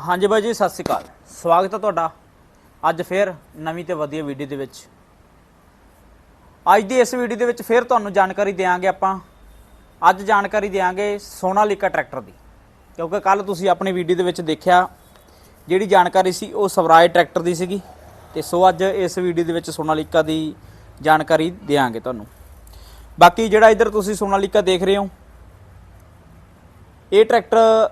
ਹਾਂਜੀ ਬਾਈ ਜੀ, ਸਤਿ ਸ਼੍ਰੀ ਅਕਾਲ। ਸਵਾਗਤ ਹੈ ਤੁਹਾਡਾ। ਅੱਜ ਫੇਰ ਨਵੀਂ ਤੇ ਵਧੀਆ ਵੀਡੀਓ ਦੇ ਵਿੱਚ। ਅੱਜ ਦੀ ਇਸ ਵੀਡੀਓ ਦੇ ਵਿੱਚ ਫੇਰ ਤੁਹਾਨੂੰ ਜਾਣਕਾਰੀ ਦੇਵਾਂਗੇ ਆਪਾਂ। ਅੱਜ ਜਾਣਕਾਰੀ ਦੇਵਾਂਗੇ ਸੋਨਾਲੀਕਾ ਟਰੈਕਟਰ ਦੀ। ਕਿਉਂਕਿ ਕੱਲ ਤੁਸੀਂ ਆਪਣੀ ਵੀਡੀਓ ਦੇ ਵਿੱਚ ਦੇਖਿਆ, ਜਿਹੜੀ ਜਾਣਕਾਰੀ ਸੀ ਉਹ ਸਵਰਾਜ ਟਰੈਕਟਰ ਦੀ ਸੀਗੀ। ਤੇ ਸੋ ਅੱਜ ਇਸ ਵੀਡੀਓ ਦੇ ਵਿੱਚ ਸੋਨਾਲੀਕਾ ਦੀ ਜਾਣਕਾਰੀ ਦੇਵਾਂਗੇ ਤੁਹਾਨੂੰ। ਬਾਕੀ ਜਿਹੜਾ ਇੱਧਰ ਤੁਸੀਂ ਸੋਨਾਲੀਕਾ ਦੇਖ ਰਹੇ ਹੋ, ਇਹ ਟਰੈਕਟਰ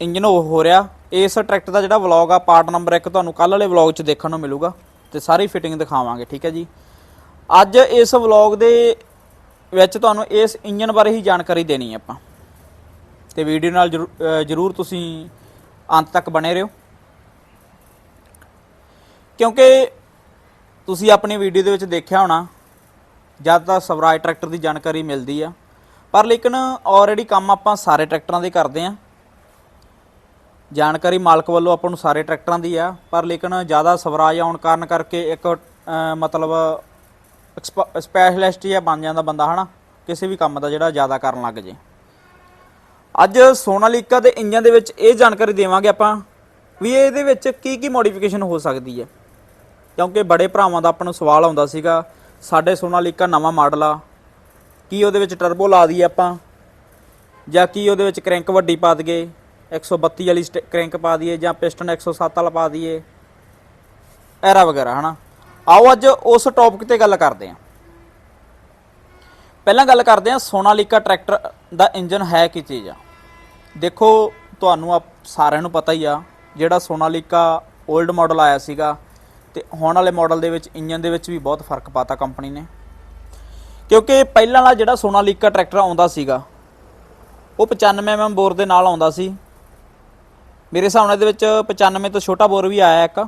ਇੰਜਨ ਹੋ ਹੋ ਰਿਹਾ। ਇਸ ਟਰੈਕਟਰ ਦਾ ਜਿਹੜਾ ਵਲੌਗ ਆ ਪਾਰਟ ਨੰਬਰ 1 ਤੁਹਾਨੂੰ ਕੱਲ ਵਾਲੇ ਵਲੌਗ 'ਚ ਦੇਖਣ ਨੂੰ ਮਿਲੂਗਾ ਤੇ ਸਾਰੀ ਫਿਟਿੰਗ ਦਿਖਾਵਾਂਗੇ, ਠੀਕ ਹੈ ਜੀ? ਅੱਜ ਇਸ ਵਲੌਗ ਦੇ ਵਿੱਚ ਤੁਹਾਨੂੰ ਇਸ ਇੰਜਨ ਬਾਰੇ ਹੀ ਜਾਣਕਾਰੀ ਦੇਣੀ ਹੈ ਆਪਾਂ। ਤੇ ਵੀਡੀਓ ਨਾਲ ਜਰੂ- ਜਰੂਰ ਤੁਸੀਂ ਅੰਤ ਤੱਕ ਬਣੇ ਰਹੋ। ਕਿਉਂਕਿ ਤੁਸੀਂ ਆਪਣੀ ਵੀਡੀਓ ਦੇ ਵਿੱਚ ਦੇਖਿਆ ਹੋਣਾ ਜਦ ਤਾਂ ਸਵਰਾਜ ਟਰੈਕਟਰ ਦੀ ਜਾਣਕਾਰੀ ਮਿਲਦੀ ਆ, ਪਰ ਲੇਕਿਨ ਆਲਰੇਡੀ ਕੰਮ ਆਪਾਂ ਸਾਰੇ ਟਰੈਕਟਰਾਂ ਦੇ ਕਰਦੇ ਆ। ਜਾਣਕਾਰੀ ਮਾਲਕ ਵੱਲੋਂ ਆਪਾਂ ਨੂੰ ਸਾਰੇ ਟਰੈਕਟਰਾਂ ਦੀ ਆ ਪਰ ਲੇਕਿਨ ਜ਼ਿਆਦਾ ਸਵਰਾਜ ਆਉਣ ਕਾਰਨ ਕਰਕੇ ਇੱਕ ਅਹ, ਮਤਲਬ ਸਪੈਸ਼ਲਿਸਟ ਜਿਹਾ ਬਣ ਜਾਂਦਾ ਬੰਦਾ ਹਨਾ? ਕਿਸੇ ਵੀ ਕੰਮ ਦਾ ਜਿਹੜਾ ਜ਼ਿਆਦਾ ਕਰਨ ਲੱਗ ਜੇ। ਅੱਜ ਸੋਨਾਲੀਕਾ ਦੇ ਇੰਜਨ ਦੇ ਵਿੱਚ ਇਹ ਜਾਣਕਾਰੀ ਦੇਵਾਂਗੇ ਆਪਾਂ ਵੀ ਇਹਦੇ ਵਿੱਚ ਕੀ ਕੀ ਮੋਡੀਫਿਕੇਸ਼ਨ ਹੋ ਸਕਦੀ ਹੈ। ਕਿਉਂਕਿ ਬੜੇ ਭਰਾਵਾਂ ਦਾ ਆਪਾਂ ਨੂੰ ਸਵਾਲ ਆਉਂਦਾ ਸੀਗਾ ਸਾਡੇ ਸੋਨਾਲੀਕਾ ਨਵਾਂ ਮਾਡਲ ਆ ਕੀ ਉਹਦੇ ਵਿੱਚ ਟਰਬੋ ਲਾ ਦਈਏ ਆਪਾਂ? ਜਾਂ ਕੀ ਉਹਦੇ ਵਿੱਚ ਕ੍ਰੈਂਕ ਵੱਡੀ ਪਾ ਦਈਏ? 132 ਵਾਲੀ ਸਟ- ਕ੍ਰੈਂਕ ਪਾ ਦਈਏ ਜਾਂ ਪਿਸਟਨ 107 ਵਾਲਾ ਪਾ ਦਈਏ। ਐਰਾ ਵਗੈਰਾ, ਹਨਾ? ਆਓ ਅੱਜ ਉਸ ਟੌਪਿਕ ਤੇ ਗੱਲ ਕਰਦੇ ਹਾਂ ਪਹਿਲਾਂ ਗੱਲ ਕਰਦੇ ਹਾਂ ਸੋਨਾਲੀਕਾ ਟਰੈਕਟਰ ਦਾ ਇੰਜਨ ਹੈ ਕੀ ਚੀਜ਼ ਆ? ਦੇਖੋ, ਤੁਹਾਨੂੰ ਆਪ ਸਾਰਿਆਂ ਨੂੰ ਪਤਾ ਹੀ ਆ, ਜਿਹੜਾ ਸੋਨਾਲੀਕਾ 올ਡ ਮਾਡਲ ਆਇਆ ਸੀਗਾ ਤੇ ਹੁਣ ਵਾਲੇ ਮਾਡਲ ਦੇ ਵਿੱਚ, ਇੰਜਨ ਦੇ ਵਿੱਚ ਵੀ ਬਹੁਤ ਫ਼ਰਕ ਪਾਤਾ ਕੰਪਨੀ ਨੇ। ਕਿਉਂਕਿ ਪਹਿਲਾਂ ਵਾਲਾ ਜਿਹੜਾ ਸੋਨਾਲੀਕਾ ਟਰੈਕਟਰ ਆਉਂਦਾ ਸੀਗਾ, ਉਹ 95 mm ਬੋਰ ਦੇ ਨਾਲ ਆਉਂਦਾ ਸੀ। ਮੇਰੇ ਹਿਸਾਬ ਨਾਲ ਇਹਦੇ ਵਿੱਚ 95 ਤੋਂ ਛੋਟਾ ਬੋਰ ਵੀ ਆਇਆ ਇੱਕ।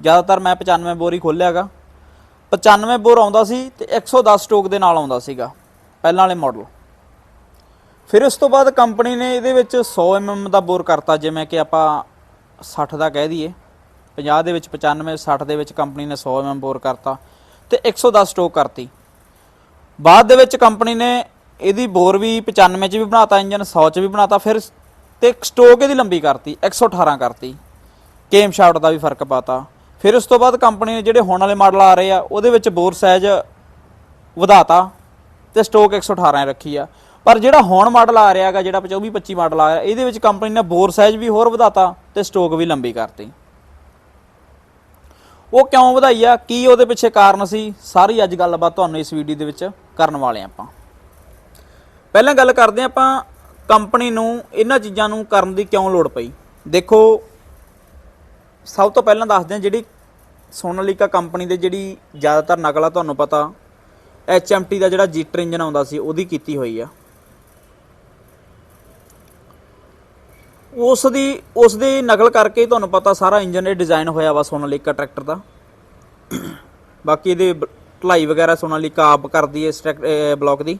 ਜ਼ਿਆਦਾਤਰ ਮੈਂ 95 ਬੋਰ ਹੀ ਖੋਲਿਆਗਾ 95 ਬੋਰ ਆਉਂਦਾ ਸੀ ਤੇ 110 ਸਟੋਕ ਦੇ ਨਾਲ ਆਉਂਦਾ ਸੀਗਾ, ਪਹਿਲਾਂ ਵਾਲੇ ਮਾਡਲ ਫਿਰ ਉਸ ਤੋਂ ਬਾਅਦ ਕੰਪਨੀ ਨੇ ਇਹਦੇ ਵਿੱਚ 100 mm ਦਾ ਬੋਰ ਕਰਤਾ, ਜਿਵੇਂ ਕਿ ਆਪਾਂ 60 ਦਾ ਕਹਿ ਦਈਏ। 50 ਦੇ ਵਿੱਚ 95 60 ਦੇ ਵਿੱਚ ਕੰਪਨੀ ਨੇ 100 mm ਬੋਰ ਕਰਤਾ ਤੇ 110 ਸਟੋਕ ਕਰਤੀ। ਬਾਅਦ ਦੇ ਵਿੱਚ ਕੰਪਨੀ ਨੇ ਇਹਦੀ ਬੋਰ ਵੀ 95 ਚ ਵੀ ਬਣਾਤਾ ਇੰਜਨ 100 ਚ ਵੀ ਬਣਾਤਾ, ਫਿਰ ਤੇ ਸਟੋਕ ਇਹਦੀ ਲੰਬੀ ਕਰਤੀ 118 ਕਰਤੀ। ਕੇਮ ਸ਼ਾਫਟ ਦਾ ਵੀ ਫ਼ਰਕ ਪਾਤਾ। ਫਿਰ ਉਸ ਤੋਂ ਬਾਅਦ ਕੰਪਨੀ ਨੇ ਜਿਹੜੇ ਹੁਣ ਵਾਲੇ ਮਾਡਲ ਆ ਰਹੇ ਆ, ਉਹਦੇ ਵਿੱਚ ਬੋਰ ਸਾਈਜ਼ ਵਧਾਤਾ ਤੇ ਸਟੋਕ 118 ਰੱਖੀ ਆ। ਪਰ ਜਿਹੜਾ ਹੁਣ ਮਾਡਲ ਆ ਰਿਹਾ ਹੈਗਾ, ਜਿਹੜਾ 24 25 ਮਾਡਲ ਆ ਰਿਹਾ, ਇਹਦੇ ਵਿੱਚ ਕੰਪਨੀ ਨੇ ਬੋਰ ਸਾਈਜ਼ ਵੀ ਹੋਰ ਵਧਾਤਾ ਤੇ ਸਟੋਕ ਵੀ ਲੰਬੀ ਕਰਤੀ। ਉਹ ਕਿਉਂ ਵਧਾਈ ਆ? ਕੀ ਉਹਦੇ ਪਿੱਛੇ ਕਾਰਨ ਸੀ? ਸਾਰੀ ਅੱਜ ਗੱਲਬਾਤ ਤੁਹਾਨੂੰ ਇਸ ਵੀਡੀਓ ਦੇ ਵਿੱਚ ਕਰਨ ਵਾਲੇ ਆਪਾਂ। ਪਹਿਲਾਂ ਗੱਲ ਕਰਦੇ ਹਾਂ ਆਪਾਂ ਕੰਪਨੀ ਨੂੰ ਇਹਨਾਂ ਚੀਜ਼ਾਂ ਨੂੰ ਕਰਨ ਦੀ ਕਿਉਂ ਲੋੜ ਪਈ? ਦੇਖੋ, ਸਭ ਤੋਂ ਪਹਿਲਾਂ ਦੱਸਦੇ ਹਾਂ ਜਿਹੜੀ ਸੋਨਾਲੀਕਾ ਕੰਪਨੀ ਦੇ ਜਿਹੜੀ ਜ਼ਿਆਦਾਤਰ ਨਕਲ ਆ, ਤੁਹਾਨੂੰ ਪਤਾ HMT ਦਾ ਜਿਹੜਾ ਜੀਟਰ ਇੰਜਨ ਆਉਂਦਾ ਸੀ, ਉਹਦੀ ਕੀਤੀ ਹੋਈ ਆ। ਉਸ ਦੀ ਉਸ ਦੀ ਨਕਲ ਕਰਕੇ ਤੁਹਾਨੂੰ ਪਤਾ ਸਾਰਾ ਇੰਜਨ ਇਹ ਡਿਜ਼ਾਈਨ ਹੋਇਆ ਵਾ ਸੋਨਾਲੀਕਾ ਟਰੈਕਟਰ ਦਾ। ਬਾਕੀ ਇਹਦੇ ਢਲਾਈ ਵਗੈਰਾ ਸੋਨਾਲੀਕਾ ਆਪ ਕਰਦੀ ਹੈ ਇਸ ਟਰੈਕ- ਅਹ ਬਲੌਕ ਦੀ।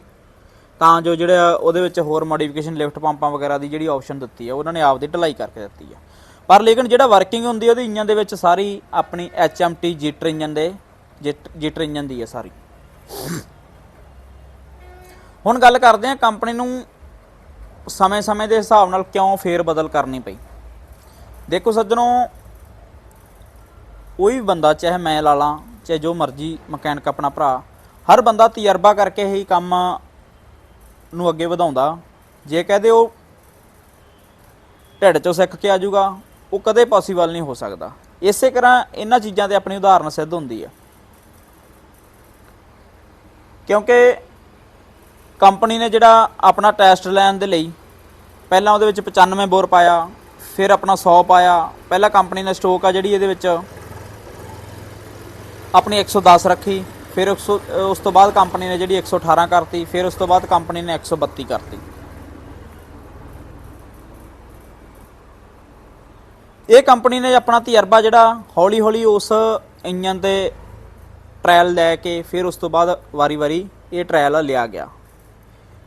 ਤਾਂ ਜੋ ਜਿਹੜਾ ਉਹਦੇ ਵਿੱਚ ਹੋਰ ਮੋਡੀਫਿਕੇਸ਼ਨ ਲਿਫਟ ਪੰਪਾਂ ਵਗੈਰਾ ਦੀ ਜਿਹੜੀ ਆਪਸ਼ਨ ਦਿੱਤੀ ਹੈ ਉਹਨਾਂ ਨੇ ਆਪ ਦੀ ਢਲਾਈ ਕਰਕੇ ਦਿੱਤੀ ਹੈ ਪਰ ਲੇਕਿਨ ਜਿਹੜਾ ਵਰਕਿੰਗ ਹੁੰਦੀ ਹੈ ਉਹਦੇ ਇੰਜਨ ਦੇ ਵਿੱਚ ਸਾਰੀ ਆਪਣੀ HMT ਜੀਟਰ ਇੰਜਨ ਦੇ ਜੀਟਰ ਇੰਜਨ ਦੀ ਹੈ ਸਾਰੀ। ਹੁਣ ਗੱਲ ਕਰਦੇ ਹਾਂ ਕੰਪਨੀ ਨੂੰ ਸਮੇਂ-ਸਮੇਂ ਦੇ ਹਿਸਾਬ ਨਾਲ ਕਿਉਂ ਫੇਰ ਬਦਲ ਕਰਨੀ ਪਈ। ਦੇਖੋ ਸੱਜਣੋ, ਕੋਈ ਵੀ ਬੰਦਾ, ਚਾਹੇ ਮੈਂ ਲਾ ਲਾਂ, ਚਾਹੇ ਜੋ ਮਰਜ਼ੀ ਮਕੈਨਿਕ ਆਪਣਾ ਭਰਾ, ਹਰ ਬੰਦਾ ਤਜਰਬਾ ਕਰਕੇ ਹੀ ਕੰਮ ਨੂੰ ਅੱਗੇ ਵਧਾਉਂਦਾ। ਜੇ ਕਹਦੇ ਉਹ ਢਿੱਡ ਚੋਂ ਸਿੱਖ ਕੇ ਆ ਜਾਊਗਾ ਉਹ ਕਦੇ ਪੋਸੀਬਲ ਨਹੀਂ ਹੋ ਸਕਦਾ। ਇਸੇ ਤਰ੍ਹਾਂ ਇਹਨਾਂ ਚੀਜ਼ਾਂ ਤੇ ਆਪਣੀ ਉਦਾਹਰਨ ਸਿੱਧ ਹੁੰਦੀ ਹੈ ਕਿਉਂਕਿ ਕੰਪਨੀ ਨੇ ਜਿਹੜਾ ਆਪਣਾ ਟੈਸਟ ਲੈਣ ਦੇ ਲਈ ਪਹਿਲਾਂ ਉਹਦੇ ਵਿੱਚ 95 ਬੋਰ ਪਾਇਆ, ਫਿਰ ਆਪਣਾ 100 ਪਾਇਆ, ਪਹਿਲਾਂ ਕੰਪਨੀ ਨੇ ਸਟੋਕ ਆ ਜਿਹੜੀ ਇਹਦੇ ਵਿੱਚ ਆਪਣੀ 110 ਰੱਖੀ ਫਿਰ 100 ਉਸ ਤੋਂ ਬਾਅਦ ਕੰਪਨੀ ਨੇ ਜਿਹੜੀ 118 ਕਰਤੀ ਫਿਰ ਉਸ ਤੋਂ ਬਾਅਦ ਕੰਪਨੀ ਨੇ 132 ਕਰਤੀ। ਇਹ ਕੰਪਨੀ ਨੇ ਆਪਣਾ ਤਜਰਬਾ ਜਿਹੜਾ ਹੌਲੀ ਹੌਲੀ ਉਸ ਇੰਜਨ ਤੇ ਟ੍ਰਾਇਲ ਲੈ ਕੇ ਫਿਰ ਉਸ ਤੋਂ ਬਾਅਦ ਵਾਰੀ-ਵਾਰੀ ਇਹ ਟ੍ਰਾਇਲ ਲਿਆ ਗਿਆ।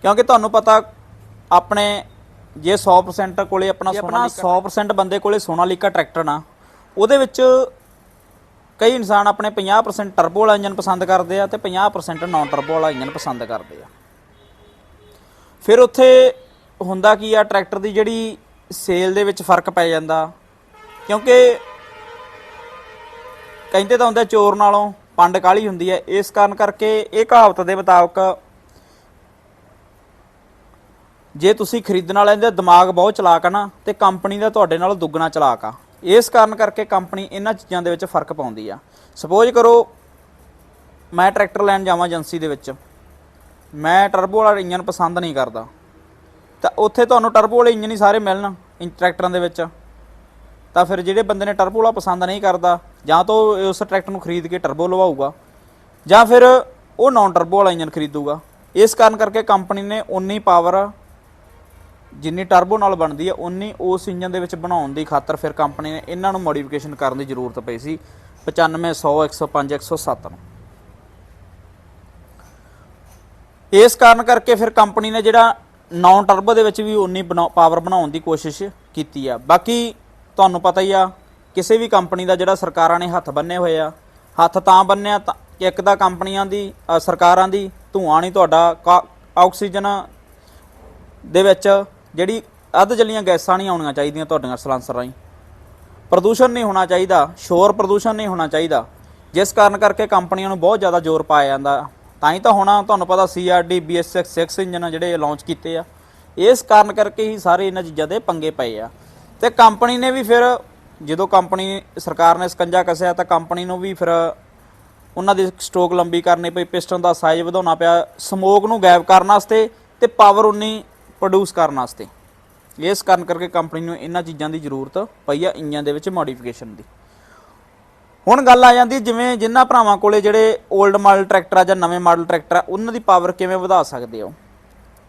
ਕਿਉਂਕਿ ਤੁਹਾਨੂੰ ਪਤਾ ਆਪਣੇ ਜੇ 100% ਕੋਲੇ ਆਪਣਾ ਆਪਣਾ 100% ਬੰਦੇ ਕੋਲੇ ਸੋਨਾਲੀਕਾ ਟਰੈਕਟਰ ਨਾ ਉਹਦੇ ਵਿੱਚ ਕਈ ਇਨਸਾਨ ਆਪਣੇ 50% ਟਰਬੋ ਵਾਲਾ ਇੰਜਨ ਪਸੰਦ ਕਰਦੇ ਆ ਤੇ 50% ਨਾਨ ਟਰਬੋ ਵਾਲਾ ਇੰਜਨ ਪਸੰਦ ਕਰਦੇ ਆ। ਫਿਰ ਉੱਥੇ ਹੁੰਦਾ ਕੀ ਆ, ਟਰੈਕਟਰ ਦੀ ਜਿਹੜੀ ਸੇਲ ਦੇ ਵਿੱਚ ਫ਼ਰਕ ਪੈ ਜਾਂਦਾ, ਕਿਉਂਕਿ ਕਹਿੰਦੇ ਤਾਂ ਹੁੰਦਾ ਚੋਰ ਨਾਲੋਂ ਪੰਡ ਕਾਲੀ ਹੁੰਦੀ ਹੈ ਇਸ ਕਾਰਨ ਕਰਕੇ ਇਹ ਕਹਾਵਤ ਦੇ ਮੁਤਾਬਕ ਜੇ ਤੁਸੀਂ ਖਰੀਦਣ ਵਾਲਿਆਂ ਦਾ ਦਿਮਾਗ ਬਹੁਤ ਚਲਾਕ ਆ ਨਾ, ਤੇ ਕੰਪਨੀ ਦਾ ਤੁਹਾਡੇ ਨਾਲੋਂ ਦੁੱਗਣਾ ਚਲਾਕ ਆ। ਇਸ ਕਾਰਨ ਕਰਕੇ ਕੰਪਨੀ ਇਹਨਾਂ ਚੀਜ਼ਾਂ ਦੇ ਵਿੱਚ ਫ਼ਰਕ ਪਾਉਂਦੀ ਆ। ਸਪੋਜ਼ ਕਰੋ, ਮੈਂ ਟਰੈਕਟਰ ਲੈਣ ਜਾਵਾਂ ਏਜੰਸੀ ਦੇ ਵਿੱਚ। ਮੈਂ ਟਰਬੋ ਵਾਲਾ ਇੰਜਨ ਪਸੰਦ ਨਹੀਂ ਕਰਦਾ। ਤਾਂ ਉੱਥੇ ਤੁਹਾਨੂੰ ਟਰਬੋ ਵਾਲੇ ਇੰਜਨ ਹੀ ਸਾਰੇ ਮਿਲਣ ਟਰੈਕਟਰਾਂ ਦੇ ਵਿੱਚ। ਤਾਂ ਫਿਰ ਜਿਹੜੇ ਬੰਦੇ ਨੇ ਟਰਬੋ ਵਾਲਾ ਪਸੰਦ ਨਹੀਂ ਕਰਦਾ, ਜਾਂ ਤਾਂ ਉਹ ਉਸ ਟਰੈਕਟਰ ਨੂੰ ਖਰੀਦ ਕੇ ਟਰਬੋ ਲਵਾਊਗਾ, ਜਾਂ ਫਿਰ ਉਹ ਨਾਨ ਟਰਬੋ ਵਾਲਾ ਇੰਜਨ ਖਰੀਦੂਗਾ। ਇਸ ਕਾਰਨ ਕਰਕੇ ਕੰਪਨੀ ਨੇ ਉਨੀ ਪਾਵਰ ਜਿੰਨੀ ਟਰਬੋ ਨਾਲ ਬਣਦੀ ਹੈ ਉਨੀ ਉਸ ਇੰਜਨ ਦੇ ਵਿੱਚ ਬਣਾਉਣ ਦੀ ਖਾਤਰ ਫਿਰ ਕੰਪਨੀ ਨੇ ਇਹਨਾਂ ਨੂੰ ਮੋਡੀਫਿਕੇਸ਼ਨ ਕਰਨ ਦੀ ਜ਼ਰੂਰਤ ਪਈ ਸੀ 95 100 105 107 ਨੂੰ। ਇਸ ਕਾਰਨ ਕਰਕੇ ਫਿਰ ਕੰਪਨੀ ਨੇ ਜਿਹੜਾ ਨਾਨ ਟਰਬੋ ਦੇ ਵਿੱਚ ਵੀ ਉਨੀ ਪਾਵਰ ਬਣਾਉਣ ਦੀ ਕੋਸ਼ਿਸ਼ ਕੀਤੀ ਆ। ਬਾਕੀ ਤੁਹਾਨੂੰ ਪਤਾ ਹੀ ਆ, ਕਿਸੇ ਵੀ ਕੰਪਨੀ ਦਾ ਜਿਹੜਾ ਸਰਕਾਰਾਂ ਨੇ ਹੱਥ ਬੰਨੇ ਹੋਏ ਆ, ਹੱਥ ਤਾਂ ਬੰਨਿਆ ਤਾਂ ਕਿ ਇੱਕ ਤਾਂ ਕੰਪਨੀਆਂ ਦੀ ਸਰਕਾਰਾਂ ਦੀ, ਧੂਆਂ ਨਹੀਂ ਤੁਹਾਡਾ, ਕਾ- ਆਕਸੀਜਨ ਦੇ ਵਿੱਚ ਜਿਹੜੀ ਅੱਧ ਜਲੀਆਂ ਗੈਸਾਂ ਨਹੀਂ ਆਉਣੀਆਂ ਚਾਹੀਦੀਆਂ ਤੁਹਾਡੀਆਂ ਸਲਾਂਸਰ ਰਾਹੀਂ। ਪ੍ਰਦੂਸ਼ਣ ਨਹੀਂ ਹੋਣਾ ਚਾਹੀਦਾ, ਸ਼ੋਰ ਪ੍ਰਦੂਸ਼ਣ ਨਹੀਂ ਹੋਣਾ ਚਾਹੀਦਾ। ਜਿਸ ਕਾਰਨ ਕਰਕੇ ਕੰਪਨੀਆਂ ਨੂੰ ਬਹੁਤ ਜ਼ਿਆਦਾ ਜ਼ੋਰ ਪਾਇਆ ਜਾਂਦਾ। ਤਾਂ ਹੀ ਤਾਂ ਹੁਣ ਤੁਹਾਨੂੰ ਪਤਾ ਸੀਆਰਡੀ BS6 6 ਇੰਜਨ ਜਿਹੜੇ ਲਾਂਚ ਕੀਤੇ ਆ। ਇਸ ਕਾਰਨ ਕਰਕੇ ਹੀ ਸਾਰੇ ਇਹਨਾਂ ਚੀਜ਼ਾਂ ਦੇ ਪੰਗੇ ਪਏ ਆ। ਤੇ ਕੰਪਨੀ ਨੇ ਵੀ ਫਿਰ ਜਦੋਂ ਕੰਪਨੀ ਸਰਕਾਰ ਨੇ ਸਕੰਜਾ ਕੱਸਿਆ ਤਾਂ ਕੰਪਨੀ ਨੂੰ ਵੀ ਫਿਰ ਉਹਨਾਂ ਦੀ ਸਟ੍ਰੋਕ ਲੰਬੀ ਕਰਨੀ ਪਈ। ਪਿਸਟਨ ਦਾ ਸਾਈਜ਼ ਵਧਾਉਣਾ ਪਿਆ। ਸਮੋਕ ਨੂੰ ਗਾਇਬ ਕਰਨ ਵਾਸਤੇ ਤੇ ਪਾਵਰ ਉਨੀ ਪ੍ਰੋਡਿਊਸ ਕਰਨ ਵਾਸਤੇ। ਇਸ ਕਾਰਨ ਕਰਕੇ ਕੰਪਨੀ ਨੂੰ ਇਹਨਾਂ ਚੀਜ਼ਾਂ ਦੀ ਜ਼ਰੂਰਤ ਪਈ ਆ ਇੰਜਨ ਦੇ ਵਿੱਚ ਮੋਡੀਫਿਕੇਸ਼ਨ ਦੀ। ਹੁਣ ਗੱਲ ਆ ਜਾਂਦੀ ਜਿਵੇਂ ਜਿੰਨਾ ਭਰਾਵਾਂ ਕੋਲੇ ਜਿਹੜੇ 올ਡ ਮਾਡਲ ਟਰੈਕਟਰ ਆ ਜਾਂ ਨਵੇਂ ਮਾਡਲ ਟਰੈਕਟਰ ਆ, ਉਹਨਾਂ ਦੀ ਪਾਵਰ ਕਿਵੇਂ ਵਧਾ ਸਕਦੇ ਹੋ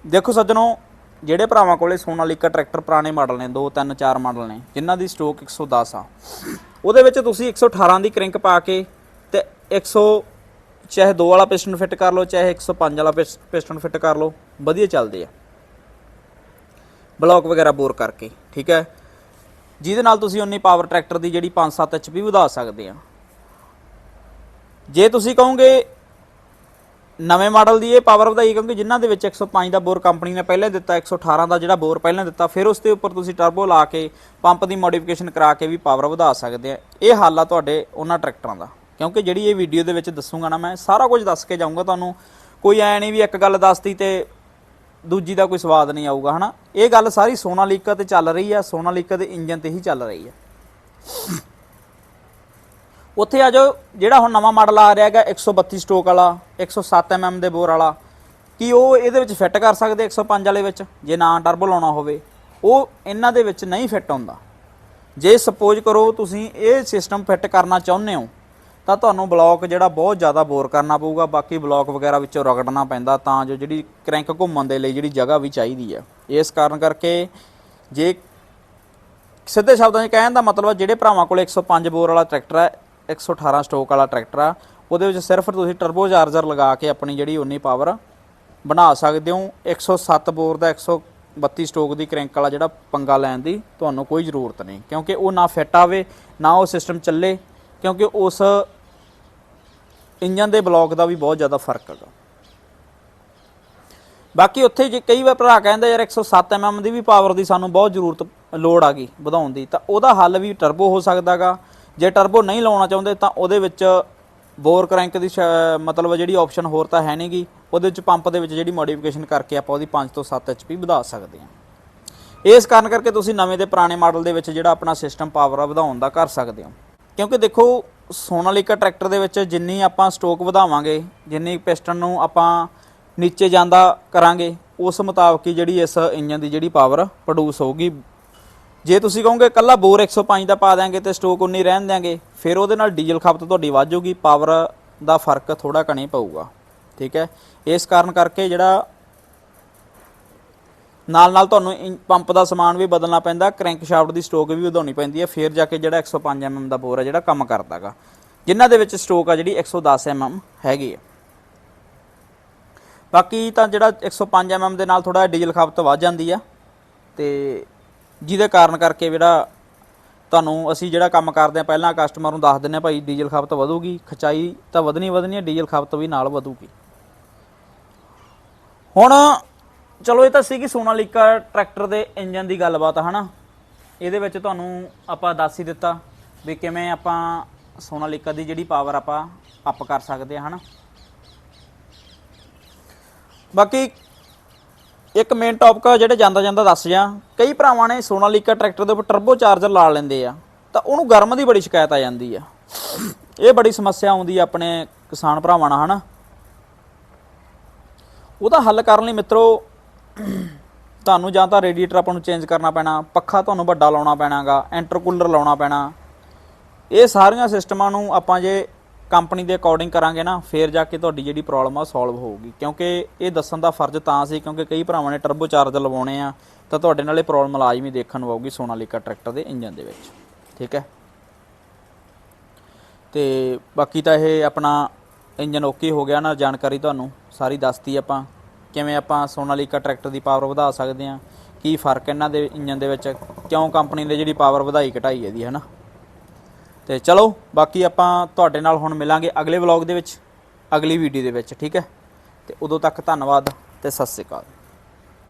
ਦੇਖੋ ਸੱਜਣੋ, ਜਿਹੜੇ ਭਰਾਵਾਂ ਕੋਲੇ ਸੋਨਾਲੀਕਾ ਟਰੈਕਟਰ ਪੁਰਾਣੇ ਮਾਡਲ ਨੇ 2 3 4 ਮਾਡਲ ਨੇ, ਜਿਨ੍ਹਾਂ ਦੀ ਸਟ੍ਰੋਕ 110 ਆ। ਉਹਦੇ ਵਿੱਚ ਤੁਸੀਂ 118 ਦੀ ਕ੍ਰਿੰਕ ਪਾ ਕੇ ਤੇ 100 ਚਾਹੇ 2 ਵਾਲਾ ਪਿਸਟਨ ਫਿੱਟ ਕਰ ਲਓ, ਚਾਹੇ 105 ਵਾਲਾ ਪਿਸ- ਪਿਸਟਨ ਫਿੱਟ ਕਰ ਲਓ, ਵਧੀਆ ਚੱਲਦੇ ਆ। ਬਲੌਕ ਵਗੈਰਾ ਬੋਰ ਕਰਕੇ, ਠੀਕ ਹੈ? ਜਿਹਦੇ ਨਾਲ ਤੁਸੀਂ ਉਨੀ ਪਾਵਰ ਟਰੈਕਟਰ ਦੀ ਜਿਹੜੀ 5-7 ਐਚਪੀ ਵਧਾ ਸਕਦੇ ਆ। ਜੇ ਤੁਸੀਂ ਕਹੋਗੇ ਨਵੇਂ ਮਾਡਲ ਦੀ ਇਹ ਪਾਵਰ ਵਧਾਈ, ਕਿਉਂਕਿ ਜਿਨ੍ਹਾਂ ਦੇ ਵਿੱਚ 105 ਦਾ ਬੋਰ ਕੰਪਨੀ ਨੇ ਪਹਿਲਾਂ ਦਿੱਤਾ 118 ਦਾ ਜਿਹੜਾ ਬੋਰ ਪਹਿਲਾਂ ਦਿੱਤਾ, ਫਿਰ ਉਸ ਦੇ ਉੱਪਰ ਤੁਸੀਂ ਟਰਬੋ ਲਾ ਕੇ ਪੰਪ ਦੀ ਮੋਡੀਫਿਕੇਸ਼ਨ ਕਰਾ ਕੇ ਵੀ ਪਾਵਰ ਵਧਾ ਸਕਦੇ ਆ। ਇਹ ਹਾਲ ਆ ਤੁਹਾਡੇ ਉਹਨਾਂ ਟਰੈਕਟਰਾਂ ਦਾ। ਕਿਉਂਕਿ ਜਿਹੜੀ ਇਹ ਵੀਡੀਓ ਦੇ ਵਿੱਚ ਦੱਸੂਗਾ ਨਾ ਮੈਂ, ਸਾਰਾ ਕੁਝ ਦੱਸ ਕੇ ਜਾਊਂਗਾ ਤੁਹਾਨੂੰ। ਕੋਈ ਐ ਨਹੀਂ ਵੀ ਇੱਕ ਗੱਲ ਦੱਸਤੀ ਤੇ ਦੂਜੀ ਦਾ ਕੋਈ ਸਵਾਦ ਨਹੀਂ ਆਊਗਾ, ਹਨਾ? ਇਹ ਗੱਲ ਸਾਰੀ ਸੋਨਾਲੀਕਾ ਤੇ ਚੱਲ ਰਹੀ ਆ ਸੋਨਾਲੀਕਾ ਦੇ ਇੰਜਨ ਤੇ ਹੀ ਚੱਲ ਰਹੀ ਆ। ਉੱਥੇ ਆ ਜਾਓ, ਜਿਹੜਾ ਹੁਣ ਨਵਾਂ ਮਾਡਲ ਆ ਰਿਹਾ ਹੈਗਾ 132 ਸਟੋਕ ਵਾਲਾ 107 mm ਦੇ ਬੋਰ ਵਾਲਾ। ਕੀ ਉਹ ਇਹਦੇ ਵਿੱਚ ਫਿੱਟ ਕਰ ਸਕਦੇ 105 ਵਾਲੇ ਵਿੱਚ? ਜੇ ਨਾ ਟਰਬੋ ਲਾਉਣਾ ਹੋਵੇ, ਉਹ ਇਹਨਾਂ ਦੇ ਵਿੱਚ ਨਹੀਂ ਫਿੱਟ ਹੁੰਦਾ ਜੇ ਸਪੋਜ਼ ਕਰੋ ਤੁਸੀਂ ਇਹ ਸਿਸਟਮ ਫਿੱਟ ਕਰਨਾ ਚਾਹੁੰਦੇ ਹੋ ਤਾਂ ਤੁਹਾਨੂੰ ਬਲੌਕ ਜਿਹੜਾ ਬਹੁਤ ਜ਼ਿਆਦਾ ਬੋਰ ਕਰਨਾ ਪਊਗਾ, ਬਾਕੀ ਬਲੌਕ ਵਗੈਰਾ ਵਿੱਚੋਂ ਰਗੜਨਾ ਪੈਂਦਾ ਤਾਂ ਜੋ ਜਿਹੜੀ ਕ੍ਰੈਂਕ ਘੁੰਮਣ ਦੇ ਲਈ ਜਿਹੜੀ ਜਗ੍ਹਾ ਵੀ ਚਾਹੀਦੀ ਹੈ ਇਸ ਕਾਰਨ ਕਰਕੇ ਜੇ ਸਿੱਧੇ ਸ਼ਬਦਾਂ 'ਚ ਕਹਿਣ ਦਾ ਮਤਲਬ ਹੈ ਜਿਹੜੇ ਭਰਾਵਾਂ ਕੋਲ 105 ਬੋਰ ਵਾਲਾ ਟਰੈਕਟਰ ਹੈ 118 ਸਟੋਕ ਵਾਲਾ ਟਰੈਕਟਰ ਆ, ਉਹਦੇ ਵਿੱਚ ਸਿਰਫ ਤੁਸੀਂ ਟਰਬੋ ਚਾਰਜਰ ਲਗਾ ਕੇ ਆਪਣੀ ਜਿਹੜੀ ਉਨੀ ਪਾਵਰ ਬਣਾ ਸਕਦੇ ਹੋ। 107 ਬੋਰ ਦਾ 132 ਸਟੋਕ ਦੀ ਕ੍ਰੈਂਕ ਵਾਲਾ ਜਿਹੜਾ ਪੰਗਾ ਲੈਣ ਦੀ ਤੁਹਾਨੂੰ ਕੋਈ ਜ਼ਰੂਰਤ ਨਹੀਂ, ਕਿਉਂਕਿ ਉਹ ਨਾ ਫਿੱਟ ਆਵੇ, ਨਾ ਉਹ ਸਿਸਟਮ ਚੱਲੇ, ਕਿਉਂਕਿ ਉਸ ਇੰਜਨ ਦੇ ਬਲੌਕ ਦਾ ਵੀ ਬਹੁਤ ਜ਼ਿਆਦਾ ਫ਼ਰਕ ਹੈਗਾ। ਬਾਕੀ ਉੱਥੇ ਜੇ ਕਈ ਵਾਰ ਭਰਾ ਕਹਿੰਦਾ ਯਾਰ 107 mm ਦੀ ਵੀ ਪਾਵਰ ਦੀ ਸਾਨੂੰ ਬਹੁਤ ਜ਼ਰੂਰਤ, ਲੋੜ ਆ ਗਈ ਵਧਾਉਣ ਦੀ, ਤਾਂ ਉਹਦਾ ਹੱਲ ਵੀ ਟਰਬੋ ਹੋ ਸਕਦਾਗਾ ਜੇ ਟਰਬੋ ਨਹੀਂ ਲਾਉਣਾ ਚਾਹੁੰਦੇ ਤਾਂ ਉਹਦੇ ਵਿੱਚ ਬੋਰ ਕਰੈਂਕ ਦੀ ਸ਼ਾ- ਮਤਲਬ ਜਿਹੜੀ ਆਪਸ਼ਨ ਹੋਰ ਤਾਂ ਹੈ ਨਹੀਂਗੀ, ਉਹਦੇ ਵਿੱਚ ਪੰਪ ਦੇ ਵਿੱਚ ਜਿਹੜੀ ਮੋਡੀਫਿਕੇਸ਼ਨ ਕਰਕੇ ਆਪਾਂ ਉਹਦੀ 5 ਤੋਂ 7 ਐਚਪੀ ਵਧਾ ਸਕਦੇ ਹਾਂ। ਇਸ ਕਾਰਨ ਕਰਕੇ ਤੁਸੀਂ ਨਵੇਂ ਤੇ ਪੁਰਾਣੇ ਮਾਡਲ ਦੇ ਵਿੱਚ ਜਿਹੜਾ ਆਪਣਾ ਸਿਸਟਮ ਪਾਵਰ ਆ, ਵਧਾਉਣ ਦਾ ਕਰ ਸਕਦੇ ਹੋ। ਕਿਉਂਕਿ ਦੇਖੋ ਸੋਨਾਲੀਕਾ ਟਰੈਕਟਰ ਦੇ ਵਿੱਚ ਜਿੰਨੀ ਆਪਾਂ ਸਟੋਕ ਵਧਾਵਾਂਗੇ, ਜਿੰਨੀ ਪਿਸਟਨ ਨੂੰ ਆਪਾਂ ਨੀਚੇ ਜਾਂਦਾ ਕਰਾਂਗੇ, ਉਸ ਮੁਤਾਬਕ ਹੀ ਜਿਹੜੀ ਇਸ ਇੰਜਨ ਦੀ ਜਿਹੜੀ ਪਾਵਰ ਪ੍ਰੋਡਿਊਸ ਹੋਊਗੀ। ਜੇ ਤੁਸੀਂ ਕਹੋਗੇ ਕੱਲਾ ਬੋਰ 105 ਦਾ ਪਾ ਦਿਆਂਗੇ ਤੇ ਸਟੋਕ ਉਨੀ ਰਹਿਣ ਦਿਆਂਗੇ, ਫਿਰ ਉਹਦੇ ਨਾਲ ਡੀਜ਼ਲ ਖਪਤ ਤੁਹਾਡੀ ਵੱਧ ਜਾਊਗੀ ਪਾਵਰ ਦਾ ਫ਼ਰਕ ਥੋੜਾ ਕਣੇ ਪਊਗਾ। ਠੀਕ ਹੈ? ਇਸ ਕਾਰਨ ਕਰਕੇ ਜਿਹੜਾ ਨਾਲ ਨਾਲ ਤੁਹਾਨੂੰ ਇੰ- ਪੰਪ ਦਾ ਸਮਾਨ ਵੀ ਬਦਲਣਾ ਪੈਂਦਾ ਕ੍ਰੈਂਕ ਸ਼ਾਫਟ ਦੀ ਸਟੋਕ ਵੀ ਵਧਾਉਣੀ ਪੈਂਦੀ ਹੈ, ਫਿਰ ਜਾ ਕੇ ਜਿਹੜਾ 105 mm ਦਾ ਬੋਰ ਹੈ, ਜਿਹੜਾ ਕੰਮ ਕਰਦਾਗਾ। ਜਿਨ੍ਹਾਂ ਦੇ ਵਿੱਚ ਸਟੋਕ ਆ ਜਿਹੜੀ 110 mm ਹੈਗੀ ਹੈ। ਬਾਕੀ ਤਾਂ ਜਿਹੜਾ 105 mm ਦੇ ਨਾਲ ਥੋੜਾ ਡੀਜ਼ਲ ਖਪਤ ਵੱਧ ਜਾਂਦੀ ਆ, ਤੇ ਜਿਹਦੇ ਕਾਰਨ ਕਰਕੇ ਜਿਹੜਾ ਤੁਹਾਨੂੰ ਅਸੀਂ ਜਿਹੜਾ ਕੰਮ ਕਰਦੇ ਆ, ਪਹਿਲਾਂ ਕਸਟਮਰ ਨੂੰ ਦੱਸ ਦਿੰਨੇ ਆ ਭਾਈ ਡੀਜ਼ਲ ਖਪਤ ਵਧੂਗੀ, ਖਚਾਈ ਤਾਂ ਵਧਣੀ ਵਧਣੀ ਹੈ, ਡੀਜ਼ਲ ਖਪਤ ਵੀ ਨਾਲ ਵਧੂਗੀ। ਹੁਣ ਚਲੋ, ਇਹ ਤਾਂ ਸੀਗੀ ਸੋਨਾਲੀਕਾ ਟਰੈਕਟਰ ਦੇ ਇੰਜਨ ਦੀ ਗੱਲਬਾਤ, ਹਨਾ? ਇਹਦੇ ਵਿੱਚ ਤੁਹਾਨੂੰ ਆਪਾਂ ਦੱਸ ਹੀ ਦਿੱਤਾ ਵੀ ਕਿਵੇਂ ਆਪਾਂ ਸੋਨਾਲੀਕਾ ਦੀ ਜਿਹੜੀ ਪਾਵਰ ਆਪਾਂ ਅਪ ਕਰ ਸਕਦੇ ਹਾਂ, ਹਨਾ? ਬਾਕੀ ਇੱਕ ਮੇਨ ਟੌਪਿਕ ਜਿਹੜੇ ਜਾਂਦਾ ਜਾਂਦਾ ਦੱਸ ਜਾ। ਕਈ ਭਰਾਵਾਂ ਨੇ ਸੋਨਾਲੀਕਾ ਟਰੈਕਟਰ ਦੇ ਉੱਪਰ ਟਰਬੋ ਚਾਰਜਰ ਲਾ ਲੈਂਦੇ ਆ, ਤਾਂ ਉਹਨੂੰ ਗਰਮ ਦੀ ਬੜੀ ਸ਼ਿਕਾਇਤ ਆ ਜਾਂਦੀ ਆ। ਇਹ ਬੜੀ ਸਮੱਸਿਆ ਆਉਂਦੀ ਆ ਆਪਣੇ ਕਿਸਾਨ ਭਰਾਵਾਂ ਨਾਲ, ਹਨਾ? ਉਹਦਾ ਹੱਲ ਕਰਨ ਲਈ ਮਿੱਤਰੋ ਤੁਹਾਨੂੰ ਜਾਂ ਤਾਂ ਰੇਡੀਏਟਰ ਆਪਾਂ ਨੂੰ ਚੇਂਜ ਕਰਨਾ ਪੈਣਾ, ਪੱਖਾ ਤੁਹਾਨੂੰ ਵੱਡਾ ਲਾਉਣਾ ਪੈਣਾਗਾ ਇੰਟਰਕੂਲਰ ਲਾਉਣਾ ਪੈਣਾ। ਇਹ ਸਾਰੀਆਂ ਸਿਸਟਮਾਂ ਨੂੰ ਆਪਾਂ ਜੇ ਕੰਪਨੀ ਦੇ ਅਕੋਰਡਿੰਗ ਕਰਾਂਗੇ ਨਾ, ਫੇਰ ਜਾ ਕੇ ਤੁਹਾਡੀ ਜਿਹੜੀ ਪ੍ਰੋਬਲਮ ਆ ਸੋਲਵ ਹੋਊਗੀ। ਕਿਉਂਕਿ ਇਹ ਦੱਸਣ ਦਾ ਫਰਜ਼ ਤਾਂ ਸੀ, ਕਿਉਂਕਿ ਕਈ ਭਰਾਵਾਂ ਨੇ ਟਰਬੋ ਚਾਰਜਰ ਲਵਾਉਣੇ ਆ, ਤਾਂ ਤੁਹਾਡੇ ਨਾਲ ਇਹ ਪ੍ਰੋਬਲਮ ਲਾਜ਼ਮੀ ਦੇਖਣ ਨੂੰ ਆਊਗੀ ਸੋਨਾਲੀਕਾ ਟਰੈਕਟਰ ਦੇ ਇੰਜਨ ਦੇ ਵਿੱਚ। ਠੀਕ ਹੈ? ਤੇ ਬਾਕੀ ਤਾਂ ਇਹ ਆਪਣਾ ਇੰਜਨ ਓਕੇ ਹੋ ਗਿਆ ਨਾ, ਜਾਣਕਾਰੀ ਤੁਹਾਨੂੰ ਸਾਰੀ ਦੱਸਤੀ ਆਪਾਂ। ਕਿਵੇਂ ਆਪਾਂ ਸੋਨਾਲੀਕਾ ਟਰੈਕਟਰ ਦੀ ਪਾਵਰ ਵਧਾ ਸਕਦੇ ਹਾਂ, ਕੀ ਫ਼ਰਕ ਇਹਨਾਂ ਦੇ ਇੰਜਨ ਦੇ ਵਿੱਚ, ਕਿਉਂ ਕੰਪਨੀ ਨੇ ਜਿਹੜੀ ਪਾਵਰ ਵਧਾਈ ਘਟਾਈ ਇਹਦੀ ਹੈ ਨਾ ਤੇ ਚਲੋ, ਬਾਕੀ ਆਪਾਂ ਤੁਹਾਡੇ ਨਾਲ ਹੁਣ ਮਿਲਾਂਗੇ ਅਗਲੇ ਵਲੌਗ ਦੇ ਵਿੱਚ, ਅਗਲੀ ਵੀਡੀਓ ਦੇ ਵਿੱਚ, ਠੀਕ ਹੈ? ਤੇ ਉਦੋਂ ਤੱਕ ਧੰਨਵਾਦ ਤੇ ਸਤਿ ਸ਼੍ਰੀ ਅਕਾਲ।